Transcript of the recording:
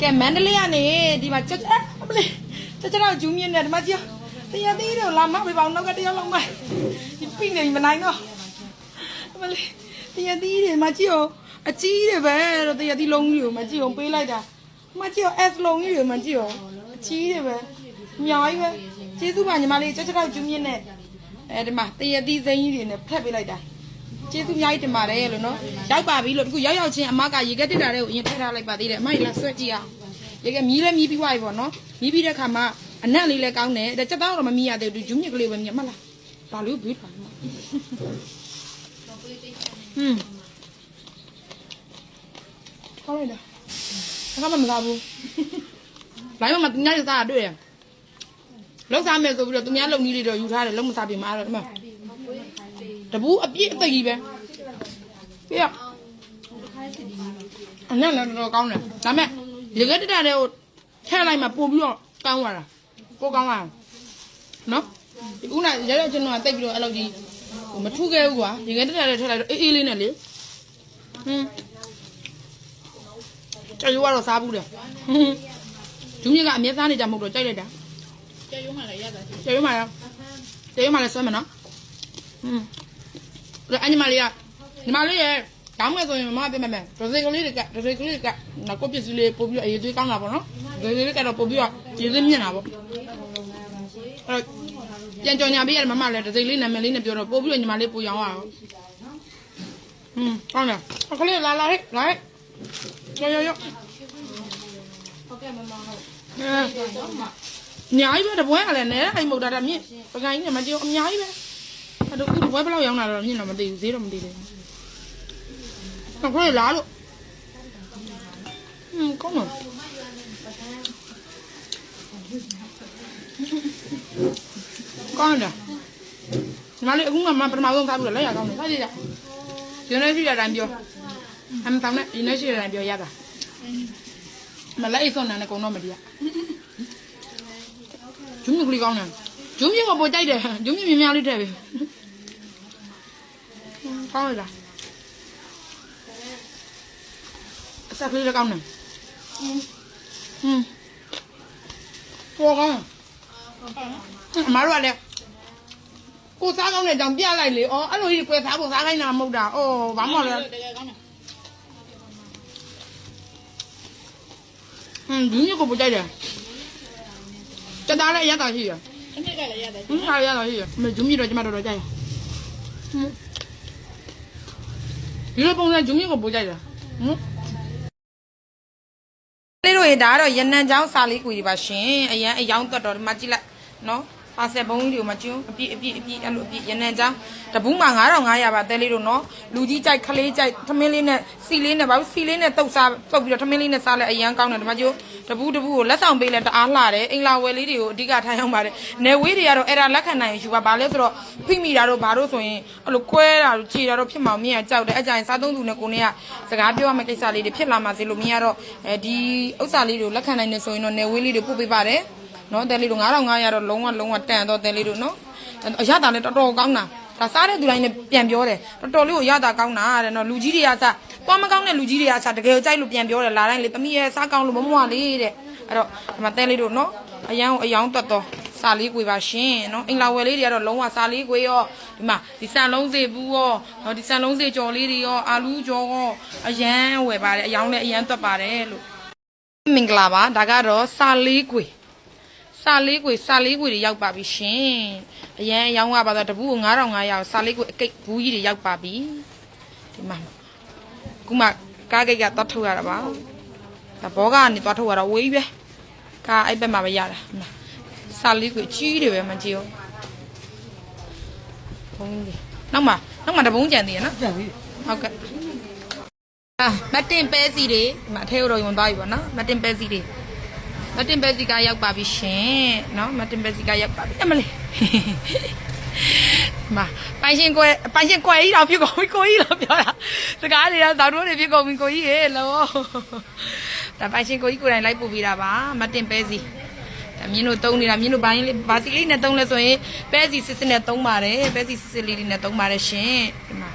ကဲမန္တလေးကနေဒီမှာချက်ချက်အမလေးချက်ချက်တော့ဂျူးမြင့်နေဒီမှာကြည့်တရားသေးတယ်လာမပေးပါအောင်နောက်ကတယောက်လောက်မဒီပြိနေမနိုင်တော့အမလေးတရားသေးတယ်မကြည့်အောင်အကြီးတယ်ပဲတော့တရားသေးလုံးကြီးကိုမကြည့်အောင်ပေးလိုက်တာမကြည့်အောင် S လုံးကြီးကိုမကြည့်အောင်အကြီးတယ်ပဲအများကြီးပဲကျေးဇူးပါညီမလေးချက်ချက်တော့ဂျူးမြင့်နေအဲဒီမှာတရားသေးစိမ်းကြီးတွေနဲ့ဖက်ပေးလိုက်တာ ကျေးဇူးအများကြီးတင်ပါတယ်လို့နော်ရောက်ပါပြီလို့အခုရောက်ရောက်ချင်းအမကရေကက်တစ်တာတွေကိုအရင်ထည့်ထားလိုက်ပါသေးတယ်အမကြီးလာဆွဲကြည့်အောင်ရေကက်မီးလည်းမီးပြီးသွားပြီပေါ့နော်မီးပြီးတဲ့ခါမှာအနက်လေးလည်းကောင်းတယ်ဒါချက်သားတော့မမီးရသေးဘူးဂျူးမြစ်ကလေးပဲမြင်မလားဘာလို့ဘူးပါနော်ဟွန်းဟောလိုက်တာအခါမှမလာဘူးလိုင်းမမတင်ရတာတွေ့ရလောက်စားမယ်ဆိုပြီးတော့သူများလုံကြီးလေးတော့ယူထားတယ်လုံးမစားပြင်မှာတော့ဒီမှာ တဘူးအပြည့်အသိကြီးပဲပြရအနက်လည်းတော့ကောင်းတယ်ဒါမဲ့ရေခဲတက်တာတဲ့ကိုထည့်လိုက်မှပို့ပြီးတော့ကောင်းသွားတာပို့ကောင်းသွားတာနော်ဒီဦးနာရရချင်းတော့တိတ်ပြီးတော့အဲ့လိုကြီးဟိုမထုခဲ့ဘူးကွာရေခဲတက်တာတဲ့ထည့်လိုက်တော့အေးအေးလေးနဲ့လေဟင်းကျော်ရွာတော့စားဘူးတယ်ဟင်းဒူးမြင့်ကအမြဲစားနေကြမဟုတ်တော့ကြိုက်လိုက်တာကျေရုံးမှလည်းရတာရှိကျော်ရွာမှာရောကျော်ရွာမှာလည်းဆွဲမယ်နော်ဟင်း အဲ့အညီမလေးကညီမလေးရဲ့တောင်းမယ်ဆိုရင်မမပြမယ်မယ်ဒစိကလေးတွေကဒစိကလေးကနောက်ကိုပစ္စည်းလေးပို့ပြီးအရေးသွေးကောင်းတာပေါ့နော်ဒစိလေးကတော့ပို့ပြီးတော့ရေးသွေးမြင့်တာပေါ့အဲ့ပြန်ကြော်ညာပေးရတယ်မမလည်းဒစိလေးနာမည်လေးနဲ့ပြောတော့ပို့ပြီးတော့ညီမလေးပို့ရောင်းရအောင်ဟွန်းကောင်းတယ်အခလေးလာလာဟဲ့လာဟဲ့ရောရောရောဟုတ်ကဲ့မမဟုတ်အဲညာကြီးပဲတပွဲကလည်းနဲအိမ်မုတ်တာတာမြင့်ပကိုင်းနဲ့မကြောအများကြီးပဲ အဲ့တော့အခုတပွဲဘယ်လောက်ရောင်းတာတော့မြင့်တော့မသိဘူးဈေးတော့မသိသေးဘူးအခလေးလာလို့嗯，ကောင်းတယ်ကောင်းတယ်ညီမလေးအခုမှမပထမဆုံးစားဘူးလက်ရကောင်းတယ်စားကြည့်ကြဒီနေ့ရှိတဲ့အတိုင်းပြောအမှန်တောင်းနဲ့ဒီနေ့ရှိတဲ့အတိုင်းပြောရတာမလက်အိတ်စွန်နဲ့ကုံတော့မတည်းဂျုံမြကလေးကောင်းတယ်ဂျုံမြကပေါ်ကြိုက်တယ်ဂျုံမြမြများလေးထည့်ပြီ ကောင်းလားအဆက်ကလေးလည်းကောင်းတယ်อืมပေါ်ကောင်းအမားတို့ကလည်းကိုစားကောင်းတဲ့အကြောင်းပြလိုက်လေအော်အဲ့လိုကြီးကွယ်စားဖို့စားခိုင်းတာမဟုတ်တာအော်ဘာမှမလဲတကယ်ကောင်းတယ်ဟွန်းဒီညကိုပကြိုက်တယ်တသားလည်းအရသာရှိရအနှစ်ကလည်းရတယ်ဟွန်းအားရသာရှိရမဂျုံမြတော့ကျမတော်တော်ကြိုက်ရဟွန်း ဒီလိုပုံစံဂျုံမြကိုပကြိုက်တယ်ဟွန်းလေးတို့ရေဒါကတော့ရနံချောင်းစာလေးကိုကြီးပါရှင်အရန်အယောင်းတွတ်တော်ဒီမှာကြည့်လိုက်နော် ပါဆယ်ဘုံကြီးတွေကိုမကျုံအပြည့်အပြည့်အပြည့်အဲ့လိုအပြည့်ရနံချောင်းတပူးမှာ9500ပါတဲလေးတို့နော်လူကြီးကြိုက်ခလေးကြိုက်ထမင်းလေးနဲ့စီလေးနဲ့ဘာလို့စီလေးနဲ့တုတ်စားတုတ်ပြီးတော့ထမင်းလေးနဲ့စားလဲအရန်ကောင်းတယ်ဒီမှာကျိုးတပူးတပူးကိုလက်ဆောင်ပေးလဲတအားလှတယ်အင်္ဂလာဝယ်လေးတွေကိုအဓိကထားရောက်ပါတယ်နယ်ဝေးတွေကတော့အဲ့ဒါလက်ခံနိုင်ရင်ယူပါဘာလဲဆိုတော့ဖိမိတာတို့ဘာတို့ဆိုရင်အဲ့လိုကွဲတာတို့ခြေတာတို့ဖြစ်မှောင်မြင်ရကြောက်တယ်အကြိုင်စားသုံးသူနဲ့ကိုနေကစကားပြောရမယ့်ကိစ္စလေးတွေဖြစ်လာမှစေလို့မြင်ရတော့အဲဒီဥစ္စာလေးတွေကိုလက်ခံနိုင်နေဆိုရင်တော့နယ်ဝေးလေးတွေပို့ပေးပါတယ် နော်တဲလေးတို့9500တော့လုံးဝလုံးဝတန်တော့တဲလေးတို့နော်အရတာလည်းတော်တော်ကောင်းတာဒါစားတဲ့သူတိုင်းလည်းပြန်ပြောတယ်တော်တော်လေးကိုရတာကောင်းတာတဲ့နော်လူကြီးတွေကစသွားမကောင်းတဲ့လူကြီးတွေကစတကယ်ကြိုက်လို့ပြန်ပြောတယ်လာတိုင်းလေတမီးရဲ့စားကောင်းလို့မမွားလေးတဲ့အဲ့တော့ဒီမှာတဲလေးတို့နော်အရန်ကိုအယောင်တွတ်တော့စာလေးကွေပါရှင်နော်အင်္ဂလာဝယ်လေးတွေကတော့လုံးဝစာလေးကွေရောဒီမှာဒီဆန်လုံးစေဘူးရောနော်ဒီဆန်လုံးစေကြော်လေးတွေရောအာလူးကြော်ရောအရန်ဝယ်ပါတယ်အယောင်လည်းအရန်တွတ်ပါတယ်လို့မင်္ဂလာပါဒါကတော့စာလေးကွေ စာလေးကွေစာလေးကွေတွေရောက်ပါပြီရှင်အရန်အရောင်းကပါတော့တပူး9500စာလေးကွေအကိတ်ဘူးကြီးတွေရောက်ပါပြီဒီမှာခုမှကားကိတ်ကသွားထုတ်ရတာပါဒါဘောကနေသွားထုတ်ရတာဝေးပဲကားအဲ့ဘက်မှာပဲရတာဒီမှာစာလေးကွေအကြီးတွေပဲမကြည့်ဘူးဘုံကြီးနောက်မှနောက်မှတပုံးကြံသေးရနော်ကြံပြီဟုတ်ကဲ့အာမတင်ပဲစီတွေဒီမှာအထဲတော့ယုံသွားပြီပေါ့နော်မတင်ပဲစီတွေ မတင်ပဲစီကရောက်ပါပြီရှင်နော်မတင်ပဲစီကရောက်ပါပြီအမလေးမပိုင်ရှင်ကွယ်ပိုင်ရှင်ကွယ်ကြီးတော့ပြုတ်ကုန်ပြီကိုကြီးလို့ပြောတာစကားတွေတော့တောင်တို့တွေပြုတ်ကုန်ပြီကိုကြီးရေလောဒါပိုင်ရှင်ကိုကြီးကိုယ်တိုင်လိုက်ပို့ပေးတာပါမတင်ပဲစီဒါမြင်းတို့တုံးနေတာမြင်းတို့ဘာရင်ဘာစီလေးနဲ့တုံးလဲဆိုရင်ပဲစီစစ်စစ်နဲ့တုံးပါတယ်ပဲစီစစ်စစ်လေးလေးနဲ့တုံးပါတယ်ရှင်ဒီမှာ